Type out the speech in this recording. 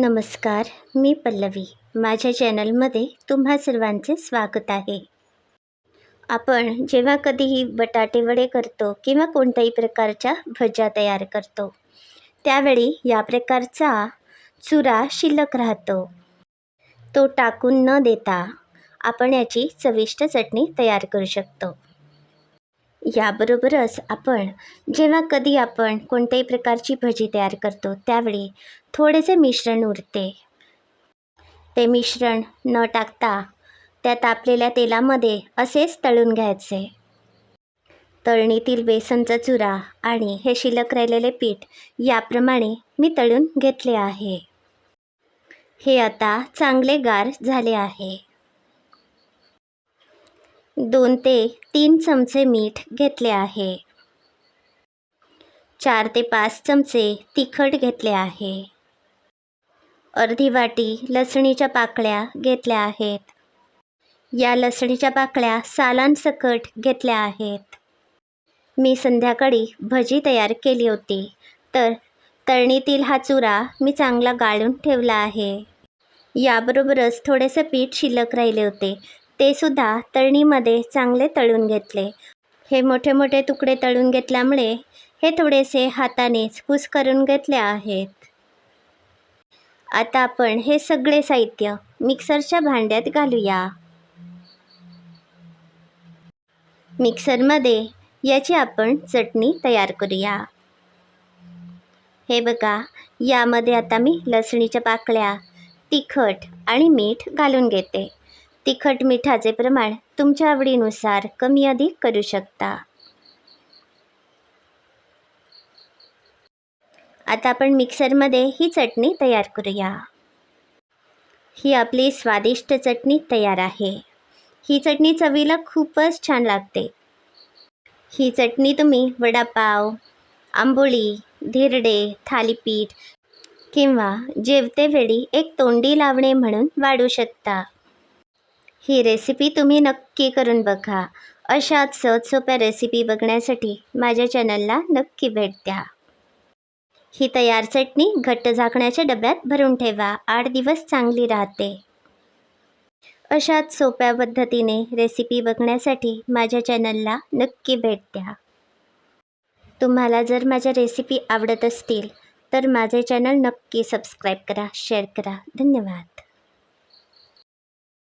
नमस्कार मी पल्लवी. माझ्या चॅनलमध्ये तुम्हा सर्वांचे स्वागत आहे. आपण जेव्हा कधीही बटाटे वडे करतो किंवा कोणत्याही प्रकारच्या भज्या तयार करतो त्यावेळी या प्रकारचा चुरा शिल्लक राहतो. तो टाकून न देता आपण याची चविष्ट चटणी तयार करू शकतो. याबरोबरच आपण जेव्हा कधी आपण कोणत्याही प्रकारची भजी तयार करतो त्यावेळी थोडेसे मिश्रण उरते. ते मिश्रण न टाकता त्या तापलेल्या तेलामध्ये असेच तळून घ्यायचे. तळणीतील बेसनचा चुरा आणि हे शिल्लक राहिलेले पीठ याप्रमाणे मी तळून घेतले आहे. हे आता चांगले गार झाले आहे. दोन ते तीन चमचे मीठ घेतले आहे. चार ते पाच चमचे तिखट घेतले आहे. अर्धी वाटी लसणीच्या पाकळ्या घेतल्या आहेत. या लसणीच्या पाकळ्या सालांसकट घेतल्या आहेत. मी संध्याकाळी भजी तयार केली होती तर तळणीतील हा चुरा मी चांगला गाळून ठेवला आहे. याबरोबरच थोडेसे पीठ शिल्लक राहिले होते ते सुद्धा तळणीमध्ये चांगले तळून घेतले. हे मोठे मोठे तुकडे तळून घेतल्यामुळे हे थोडेसे हातानेच कुस करून घेतले आहेत. आता आपण हे सगळे साहित्य मिक्सरच्या भांड्यात घालूया. मिक्सरमध्ये याची आपण चटणी तयार करूया. हे बघा यामध्ये आता मी लसणीच्या पाकळ्या तिखट आणि मीठ घालून घेते. तिखट मिठाचे प्रमाण तुमच्या आवडीनुसार कमी अधिक करू शकता. आता आपण मिक्सरमध्ये ही चटणी तयार करूया. ही आपली स्वादिष्ट चटणी तयार आहे. ही चटणी चवीला खूपच छान लागते. ही चटणी तुम्ही वडापाव आंबोळी धिरडे थालीपीठ किंवा जेवतेवेळी एक तोंडी लावणे म्हणून वाढू शकता. ही रेसिपी तुम्ही नक्की करून बघा. अशाच सहजसोप्या रेसिपी बघण्यासाठी माझ्या चॅनलला नक्की भेट द्या. ही तयार चटणी घट्ट झाकण्याच्या डब्यात भरून ठेवा. आठ दिवस चांगली राहते. अशाच सोप्या पद्धतीने रेसिपी बघण्यासाठी माझ्या चॅनलला नक्की भेट द्या. तुम्हाला जर माझ्या रेसिपी आवडत असतील तर माझे चॅनल नक्की सबस्क्राईब करा शेअर करा. धन्यवाद.